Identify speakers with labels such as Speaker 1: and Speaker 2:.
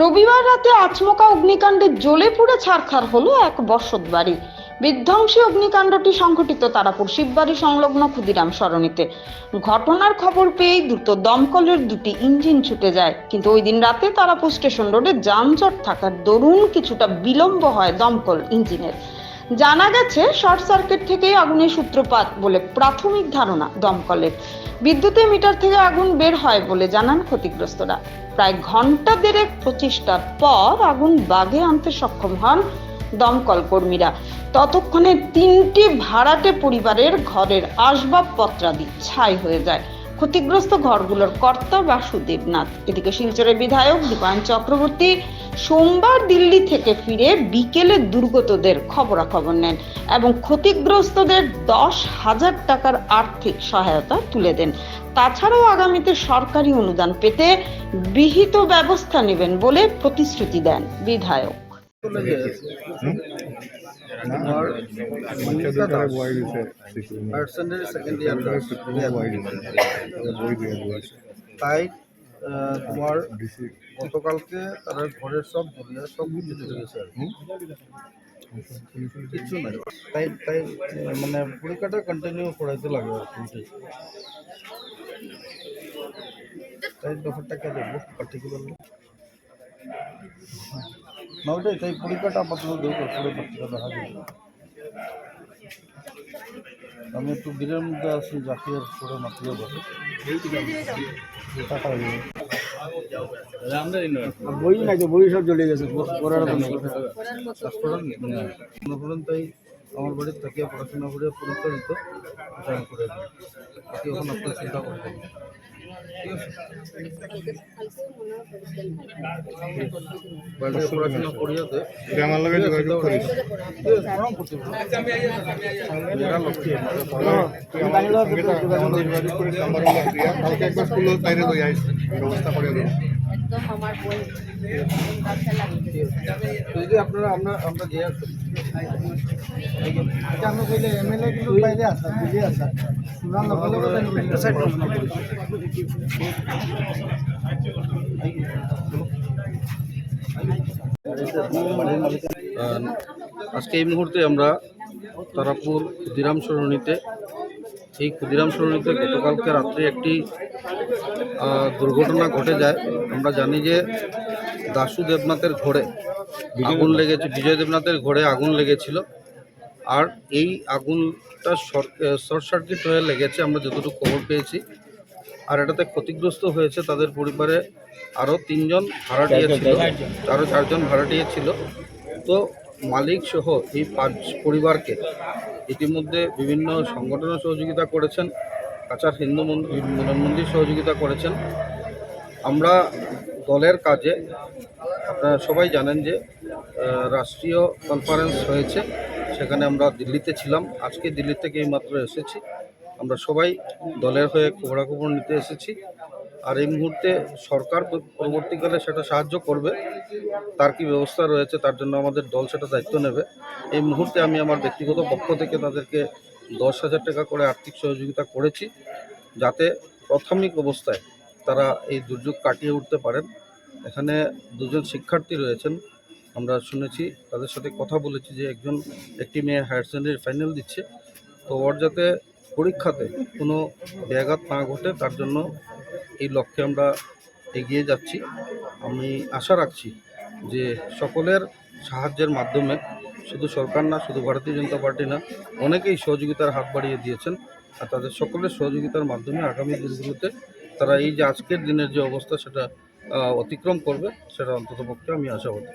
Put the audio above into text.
Speaker 1: রবিবার রাতে আচমকা অগ্নিকাণ্ডে জ্বলে পুড়ে ছারখার হলো এক বসত বাড়ি। বিধ্বংসী অগ্নিকাণ্ডটি সংঘটিত তারাপুর শিববাড়ি সংলগ্ন ক্ষুদিরাম সরণিতে। ঘটনার খবর পেয়েই দ্রুত দমকলের দুটি ইঞ্জিন ছুটে যায়। কিন্তু ওই দিন রাতে তারাপুর স্টেশন রোডে যানজট থাকার দরুন কিছুটা বিলম্ব হয় দমকল ইঞ্জিনের। জানা গেছে, শর্ট সার্কিট থেকেই আগুনের সূত্রপাত বলে প্রাথমিক ধারণা দমকলের। বিদ্যুতের মিটার থেকে আগুন বের হয় বলে জানান ক্ষতিগ্রস্তরা। প্রায় ঘণ্টা দেড়েক প্রচেষ্টার পর আগুন বাগে আনতে সক্ষম হন দমকল কর্মীরা। ততক্ষণে তিনটি ভাড়াটে পরিবারের ঘরের আসবাবপত্রাদি ছাই হয়ে যায়। ক্ষতিগ্রস্ত ঘরগুলোর কর্তা বাসুদেবনাথ। এদিকে শিলচরের বিধায়ক দীপায়ন চক্রবর্তী সোমবার দিল্লি থেকে ফিরে বিকেলে দুর্গতদের খবরাখবর নেন এবং ক্ষতিগ্রস্তদের দশ হাজার টাকার আর্থিক সহায়তা তুলে দেন। তাছাড়াও আগামীতে সরকারি অনুদান পেতে বিহিত ব্যবস্থা নেবেন বলে প্রতিশ্রুতি দেন বিধায়ক।
Speaker 2: তাই তোমার গতকালকে তারা ঘরের সব ধরিয়া সব কিছু চলে গেছে নাই। তাই তাই মানে পরীক্ষাটা কন্টিনিউ করাইতে লাগে আর কি। তাই ব্যাপারটাকে দেখব? পার্টিকুলারলি। না ওইটাই তাই পরীক্ষাটা আপাতত পরে পত্রিকা দেখা আমি একটু বীরের মধ্যে আছি, জাতীয় পরে মাতিয়ে বসে বই তো, বই সব চলে গেছে। তাই আমার বাড়ির থেকে পড়াশোনা করে পরীক্ষা দিত। করে দিই। চিন্তা করবেন
Speaker 3: আমার লগে যোগাযোগ করিস যোগাযোগ করিস নাম্বার কালকে একবার স্কুলে বাইরে লই আইস ব্যবস্থা করে দেবো
Speaker 4: একদম আমার বই
Speaker 2: যদি আপনারা আমরা আমরা যে আসি
Speaker 5: কইলে এমএলএ কিন্তু বাইরে আসা দিল্লি আসা। শুনার লগে লগে
Speaker 2: আজকে এই মুহূর্তে আমরা তারাপুর ক্ষুদিরাম সরণিতে এই ক্ষুদিরাম সরণিতে গতকালকে রাত্রে একটি দুর্ঘটনা ঘটে যায়। আমরা জানি যে দাসু দেবনাথের ঘরে আগুন লেগেছে বিজয় দেবনাথের ঘরে আগুন লেগেছিল। আর এই আগুনটা শর্ট সার্কিট হয়ে লেগেছে আমরা যতটুকু খবর পেয়েছি। আর এটাতে ক্ষতিগ্রস্ত হয়েছে তাদের পরিবারে আরও তিনজন ভাড়াটিয়া ছিল আরও চারজন ভাড়াটিয়া ছিল। তো মালিক সহ এই পাঁচ পরিবারকে ইতিমধ্যে বিভিন্ন সংগঠনের সহযোগিতা করেছেন কাছার হিন্দু মন্দির মিলন মন্দির সহযোগিতা করেছেন। আমরা দলের কাজে, আপনারা সবাই জানেন যে রাষ্ট্রীয় কনফারেন্স হয়েছে, সেখানে আমরা দিল্লিতে ছিলাম। আজকে দিল্লি থেকে এইমাত্র এসেছি। আমরা সবাই দলের হয়ে খবরাখবর নিতে এসেছি। আর এই মুহূর্তে সরকার পরবর্তীকালে সেটা সাহায্য করবে। তার কি ব্যবস্থা রয়েছে তার জন্য আমাদের দল সেটা দায়িত্ব নেবে। এই মুহূর্তে আমি আমার ব্যক্তিগত পক্ষ থেকে তাদেরকে দশ হাজার টাকা করে আর্থিক সহযোগিতা করেছি, যাতে প্রাথমিক অবস্থায় তারা এই দুর্যোগ কাটিয়ে উঠতে পারেন। এখানে দুজন শিক্ষার্থী রয়েছেন, আমরা শুনেছি, তাদের সাথে কথা বলেছি যে একজন, একটি মেয়ে হায়ার সেকেন্ডারি ফাইনাল দিচ্ছে। তো ওর যাতে পরীক্ষাতে কোনো ব্যাঘাত না ঘটে, তার জন্য এই লক্ষ্যে আমরা এগিয়ে যাচ্ছি। আমি আশা রাখছি যে সকলের সাহায্যের মাধ্যমে, শুধু সরকার না, শুধু ভারতীয় জনতা পার্টি না, অনেকেই সহযোগিতার হাত বাড়িয়ে দিয়েছেন আর তাদের সকলের সহযোগিতার মাধ্যমে আগামী দিনগুলোতে তারা এই যে আজকের দিনের যে অবস্থা, সেটা অতিক্রম করবে, সেটা অন্ততপক্ষে আমি আশাবাদী।